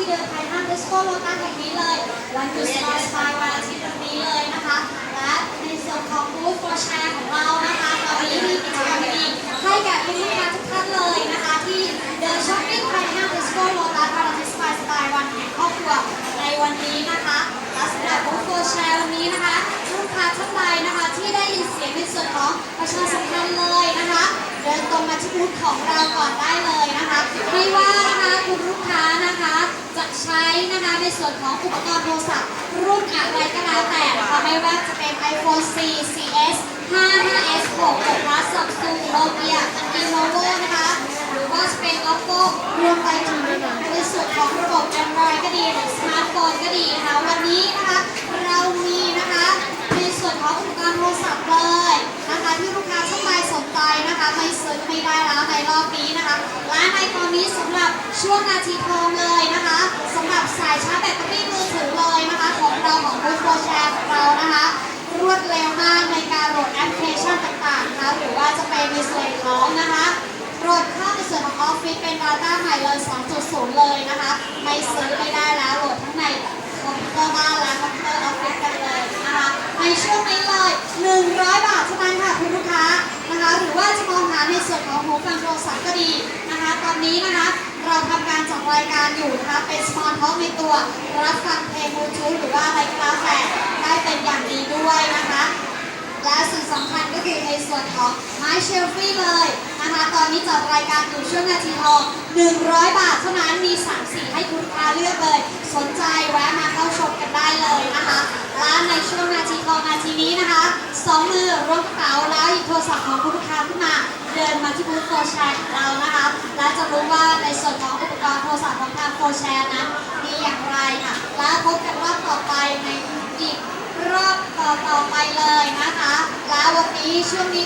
ที่เดินไทยห้างเดสโก้โลตัสแห่งนี้เลยวันหยุดสบายสบายวันอาทิตย์แบบนี้เลยนะคะ และในส่วนของบูธโฟร์แชร์ของเรานะคะตอนนี้มีกิจกรรมดีๆให้แก่คุณลูกค้าทุกท่านเลยนะคะ ที่เดินช้อปปิ้งไทยห้างเดสโก้โลตัสวันอาทิตย์สบายสบายวันแห่งครอบครัวในวันนี้นะคะและสำหรับบูธโฟร์แชร์วันนี้นะคะลูกค้าท่านใดนะคะที่ได้ยินเสียงในส่วนของประชาสัมพันธ์เลยนะคะ เดินตรงมาที่บูธของเราก่อนได้เลยนะคะ ไม่ว่านะคะคุณลูกค้านะคะ จะใช้ นะคะในส่วนของอุปกรณ์โทรศัพท์รุ่นอะไรก็แล้วแต่นะคะไม่ว่าจะเป็น iPhone 4 CS 5 5S 6 6 Plus Samsung Nokia Lenovo นะคะหรือว่าจะเป็น Oppo รวมไปถึงในส่วนของระบบ Android ก็ดีหรือสมาร์ทโฟนก็ดีนะคะวันนี้นะคะเรามีนะคะในส่วนของอุปกรณ์โทรศัพท์เลยนะคะที่ลูกค้าท่านใดสนใจนะคะไม่ซื้อไม่ได้แล้วในรอบนี้นะคะและในตอนนี้สำหรับช่วงนาทีทองเลยนะคะ แชร์ของเรานะคะ รวดเร็วมากในการโหลดแอปพลิเคชันต่างๆนะคะหรือว่าจะเป็นในส่วนของนะคะโหลดเข้าในส่วนของออฟฟิศเป็น Data ใหม่เลย 2.0 เลยนะคะ ไม่ซื้อไม่ได้แล้วโหลดทั้งในคอมพิวเตอร์บ้านและคอมพิวเตอร์ออฟฟิศกันเลยนะคะในช่วงนี้เลย 100 บาทเท่านั้นค่ะคุณลูกค้านะคะหรือว่าจะมองหาในส่วนของหูฟังโทรศัพท์ก็ดีนะคะ ตอนนี้นะคะเราทำการจัดรายการอยู่นะคะเป็นสมาร์ทโฟนในตัวรับฟังเพลงบลูทูธหรือว่าอะไรก็แล้วแต่ได้เป็นอย่างดีด้วยนะคะ และสิ่งสำคัญก็คือใน ส่วนของไม้เชลฟี่เลยนะคะตอนนี้จัดรายการอยู่ช่วงนาทีทอง 100 บาทเท่านั้นมี 3 สีให้คุณลูกค้าเลือกเลย สนใจแวะมาเข้าชมกันได้เลยนะคะและในช่วงนาทีทองนาทีนี้นะคะสองมือร่วมกระเป๋าแล้วหยิบโทรศัพท์ของคุณลูกค้าขึ้นมาเดินมาที่บูธโฟร์แชร์ของเรานะคะและจะรู้ว่าในส่วนของอุปกรณ์โทรศัพท์ของทางโฟร์แชร์นั้นมีอย่างไรค่ะและพบกันรอบต่อไปในอีกรอบต่อต่อๆไปเลยนะคะ แล้ววันนี้ช่วงนี้